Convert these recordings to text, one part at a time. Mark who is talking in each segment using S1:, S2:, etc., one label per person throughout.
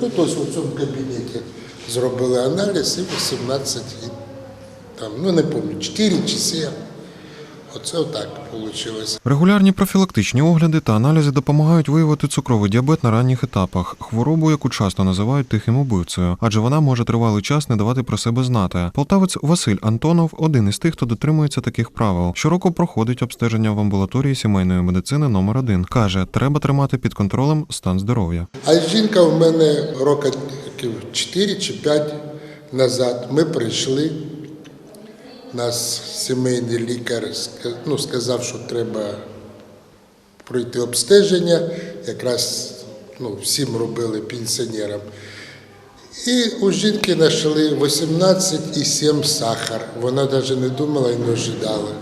S1: тут ось у цьому кабінеті зробили аналіз і 18, і там, ну не пам'ятаю, 4 чи 7. Оце отак вийшло.
S2: Регулярні профілактичні огляди та аналізи допомагають виявити цукровий діабет на ранніх етапах, хворобу, яку часто називають тихим убивцею, адже вона може тривалий час не давати про себе знати. Полтавець Василь Антонов один із тих, хто дотримується таких правил. Щороку проходить обстеження в амбулаторії сімейної медицини номер 1 каже, треба тримати під контролем стан здоров'я.
S1: А жінка в мене років 4 чи 5 назад. Ми прийшли. Нас сімейний лікар ну, сказав, що треба пройти обстеження. Якраз ну, всім робили пенсіонерам. І у жінки знайшли 18,7 сахар. Вона навіть не думала і не ожидала.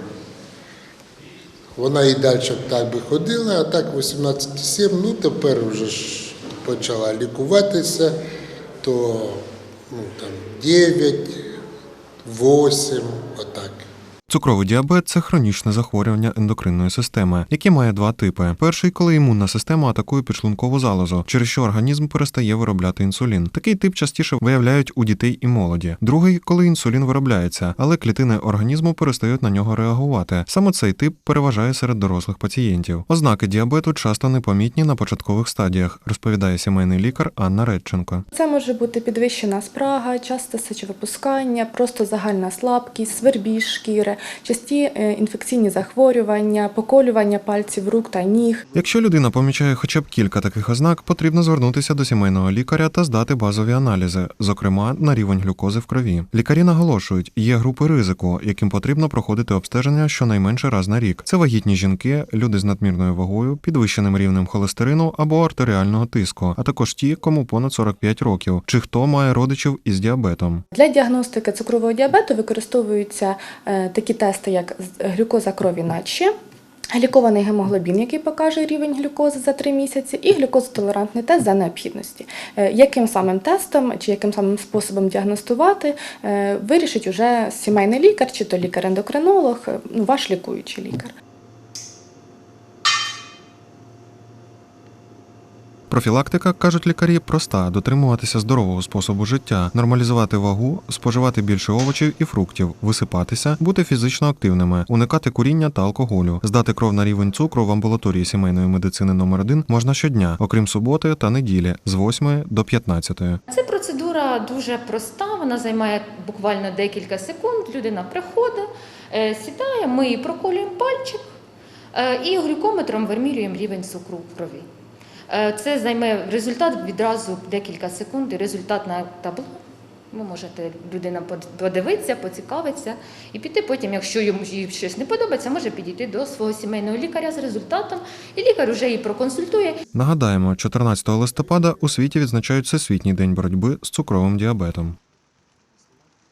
S1: Вона і далі так би ходила, а так 18,7, ну тепер вже ж почала лікуватися, то ну, там 9, 8, отак.
S2: Цукровий діабет це хронічне захворювання ендокринної системи, яке має два типи: перший, коли імунна система атакує підшлункову залозу, через що організм перестає виробляти інсулін. Такий тип частіше виявляють у дітей і молоді. Другий, коли інсулін виробляється, але клітини організму перестають на нього реагувати. Саме цей тип переважає серед дорослих пацієнтів. Ознаки діабету часто непомітні на початкових стадіях, розповідає сімейний лікар Анна Редченко.
S3: Це може бути підвищена спрага, часте сечовипускання, просто загальна слабкість, свербіж шкіри, часті е, інфекційні захворювання, поколювання пальців рук та ніг.
S2: Якщо людина помічає хоча б кілька таких ознак, потрібно звернутися до сімейного лікаря та здати базові аналізи, зокрема на рівень глюкози в крові. Лікарі наголошують, є групи ризику, яким потрібно проходити обстеження щонайменше раз на рік. Це вагітні жінки, люди з надмірною вагою, підвищеним рівнем холестерину або артеріального тиску, а також ті, кому понад 45 років, чи хто має родичів із діабетом.
S3: Для діагностики цукрового діабету використовуються е, такі тести, як глюкоза крові наче. Глікований гемоглобін, який покаже рівень глюкози за 3 місяці, і глюкозотолерантний тест за необхідності. Е, Яким самим тестом чи яким самим способом діагностувати, е, вирішить уже сімейний лікар, чи то лікар-ендокринолог, е, ну, ваш лікуючий лікар.
S2: Профілактика, кажуть лікарі, проста: дотримуватися здорового способу життя, нормалізувати вагу, споживати більше овочів і фруктів, висипатися, бути фізично активними, уникати куріння та алкоголю, здати кров на рівень цукру в амбулаторії сімейної медицини номер 1 можна щодня, окрім суботи та неділі, з 8 до 15.
S4: Ця процедура дуже проста, вона займає буквально декілька секунд. Людина приходить, е, сідає, ми їй проколюємо пальчик е, і глюкометром вимірюємо рівень цукру в крові. Е, Це займе результат відразу декілька секунд, результат на табло. Ви можете людина под- подивитися, поцікавитися і піти потім, якщо йому щось не подобається, може підійти до свого сімейного лікаря з результатом, і лікар вже її проконсультує
S2: Нагадаємо, 14 листопада у світі відзначають Всесвітній день боротьби з цукровим діабетом.